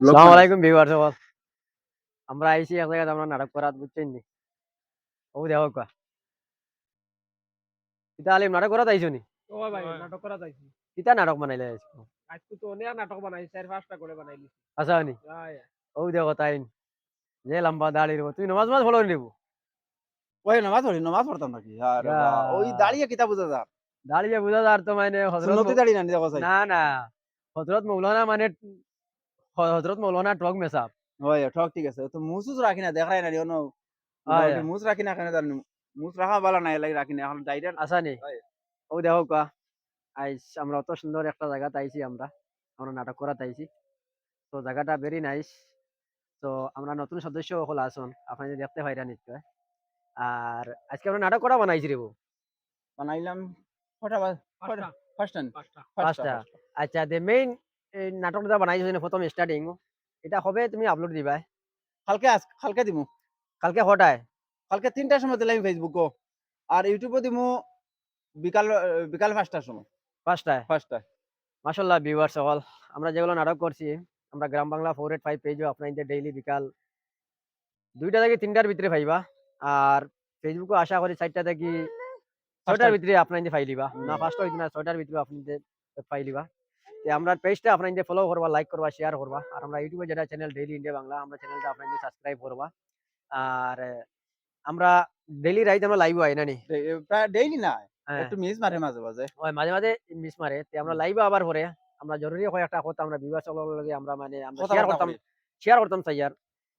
আলাইকুম ভিউয়ার্স সকল আমরা আইছি এক জায়গায় আমরা নাটক করাত বুঝছেন নি? ও দেখো কা। কিতা আলিম নাটক করাত আইছো নি? ও ভাই নাটক করা যাইছি কিতা নাটক বানাইলে আইছো? আজকে তো অনেক নাটক বানাইছি চার পাঁচটা করে বানাইলি আচ্ছা নি? ও দেখো তাইন যে লম্বা দাড়ি রবো তুই নমাজ মাজ ফলো নিবো ওই নামাজ পড়ি নামাজ পড়তাম নাকি? আরে ওই দাঁড়িয়ে কিতাব বুঝা যা দাঁড়িয়ে বুঝা যার তো মানে দাঁড়িয়ে না না না। হজরত মৌলানা মানে হজরত মৌলানা টক মেসাব ওই ঠক ঠিক আছে। তো মুসুস রাখি না দেখাই না। আয়। মুস রাখি না কেন জানি মুস রাখা ভালো নাই লাগি রাখি না এখন ডাইরেক্ট আসা নি? হয়। ও দেখো কা আইস আমরা অত সুন্দর একটা জায়গাতে আইছি আমরা। আমরা নাটক করাতে আইছি। তো জায়গাটা ভেরি নাইস তো আমরা নতুন সদস্য হল আসুন আপনি দেখতে পাইরা নিশ্চয় আর আজকে আমরা নাটক করা বানাইছি রে বানাইলাম বাজ পাঁচটা। ফার্স্ট টাইম পাঁচটা। পাঁচটা। আচ্ছা দে মেইন নাটকটা বানাইছো প্রথম স্টার্টিং এটা হবে তুমি আপলোড দিবা। কালকে আজ কালকে দিমু। কালকে হটায় কালকে তিনটার সময় দিলাম ফেসবুক আর ইউটিউবে দিমু বিকাল বিকাল পাঁচটার সময়। পাঁচটায়? পাঁচটা মাসাল্লাহ ভিউয়ার সকল। আমরা যেগুলো নাটক করছি আমরা Gram Bangla four eight five পেজও আপনাদের ডেইলি বিকাল দুইটা থেকে তিনটার ভিতরে পাইবা। আর ফেসবুকে আশা করি চারটা থেকে ছয়টার ভিতরে আপনাদের ফাইলিবা না। ফার্স্ট হইতো না ছয়টার ভিতরে আপনাদের ফাইলিবা তো আমরা পেজটা আপনাদের ফলো করবা লাইক করবা শেয়ার করবা। আর আমরা ইউটিউবে যেটা চ্যানেল ডেইলি ইন্ডিয়া বাংলা আমরা চ্যানেলটা আপনাদের সাবস্ক্রাইব করবা। আর আমরা ডেইলি রাইতে আমরা লাইভ আই নানি প্রায় ডেইলি না হ্যাঁ। একটু মিস মারে মাঝে মাঝে। ওই মাঝে মাঝে মিস মারে। তে আমরা লাইভ আবার পরে আমরা জরুরি হয় একটা কথা আমরা বিবাহ চলার লগে আমরা মানে আমরা শেয়ার করতাম করি। শেয়ার করতাম স্যার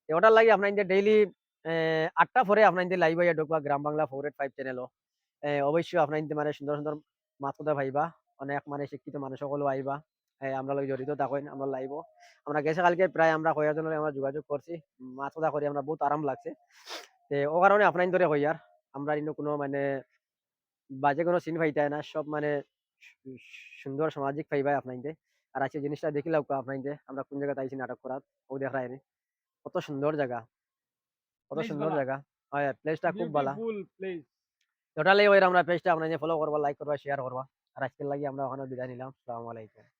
তে ওটার লাগে আপনাদের ডেইলি আটটা পরে আপনাদের লাইভ আইয়া ঢুকবা Gram Bangla four eight five চ্যানেলও অবশ্যই আপনাদের মানে সুন্দর সুন্দর মাত কথা ভাইবা। অনেক মানে শিক্ষিত মানুষ সকলও আইবা এ, আমরা লগে জড়িত থাকেন আমরা লাইভ আমরা গেছে কালকে প্রায় আমরা কয়েকজন আমরা যোগাযোগ করছি মাত কথা করি আমরা বহুত আরাম লাগছে। তে ও কারণে আপনার ধরে কইয়ার আমরা ইনো কোনো মানে বাজে কোনো সিন পাইতাই না সব মানে সুন্দর সামাজিক পাইবাই আপনাইতে আর আজকে জিনিসটা দেখি দেখিলাম আপনাইতে আমরা কোন জায়গাতে আইছি নাটক করাত ও দেখায় নি কত সুন্দর জায়গা কত সুন্দর। জায়গা হয় প্লেসটা খুব ভালো টোটালি ওই আমরা পেজটা আপনাদের ফলো করবা লাইক করবা শেয়ার করবা। আর আজকের লাগে আমরা ওখানে বিদায় নিলাম। আসসালামু আলাইকুম।